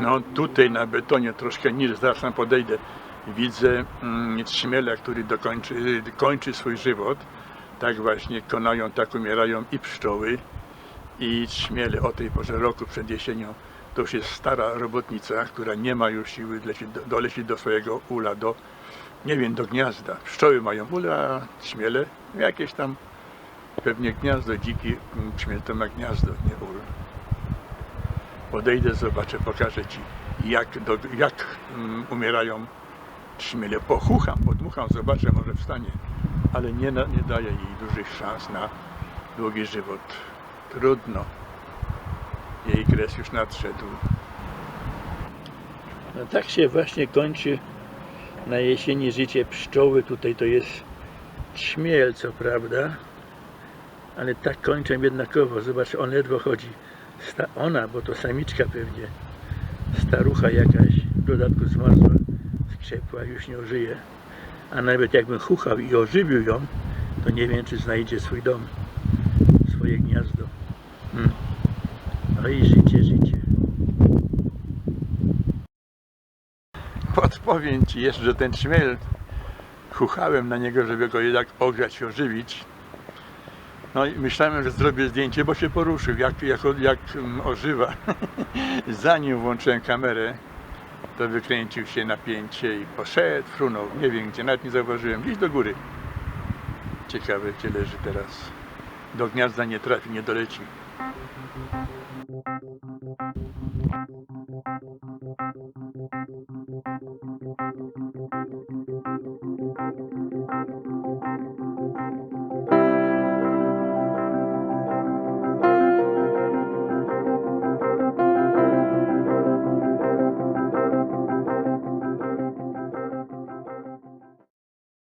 No tutaj na betonie troszkę zaraz tam podejdę. Widzę mm, który dokończy, kończy swój żywot. Tak właśnie konają, tak umierają i pszczoły i trzmiele o tej porze roku przed jesienią. To już jest stara robotnica, która nie ma już siły dolecieć do, dolecieć do swojego ula, do, nie wiem, do gniazda. Pszczoły mają ule, a trzmiele jakieś tam pewnie gniazdo, dziki mm, trzmiel to ma gniazdo, nie ul. Podejdę, zobaczę, pokażę Ci, jak, do, jak mm, umierają trzmiele. Pochucham, podmucham, zobaczę, może wstanie, ale nie, na- nie daje jej dużych szans na długi żywot. Trudno. Jej kres już nadszedł. No tak się właśnie kończy na jesieni życie pszczoły. Tutaj to jest trzmiel, co prawda, ale tak kończę jednakowo. Zobacz, on ledwo chodzi. Sta ona, bo to samiczka pewnie. Starucha jakaś, w dodatku zmarzła, skrzepła, już nie ożyje. A nawet jakbym chuchał i ożywił ją, to nie wiem, czy znajdzie swój dom, swoje gniazdo. Hmm. No i życie, życie. Podpowiem Ci jeszcze, że ten trzmiel, chuchałem na niego, żeby go jednak ogrzać ożywić. No i myślałem, że zrobię zdjęcie, bo się poruszył, jak, jak, jak mm, ożywa. Zanim włączyłem kamerę, to wykręcił się napięcie i poszedł, frunął, nie wiem gdzie, nawet nie zauważyłem, gdzieś do góry. Ciekawe, gdzie leży teraz. Do gniazda nie trafi, nie doleci.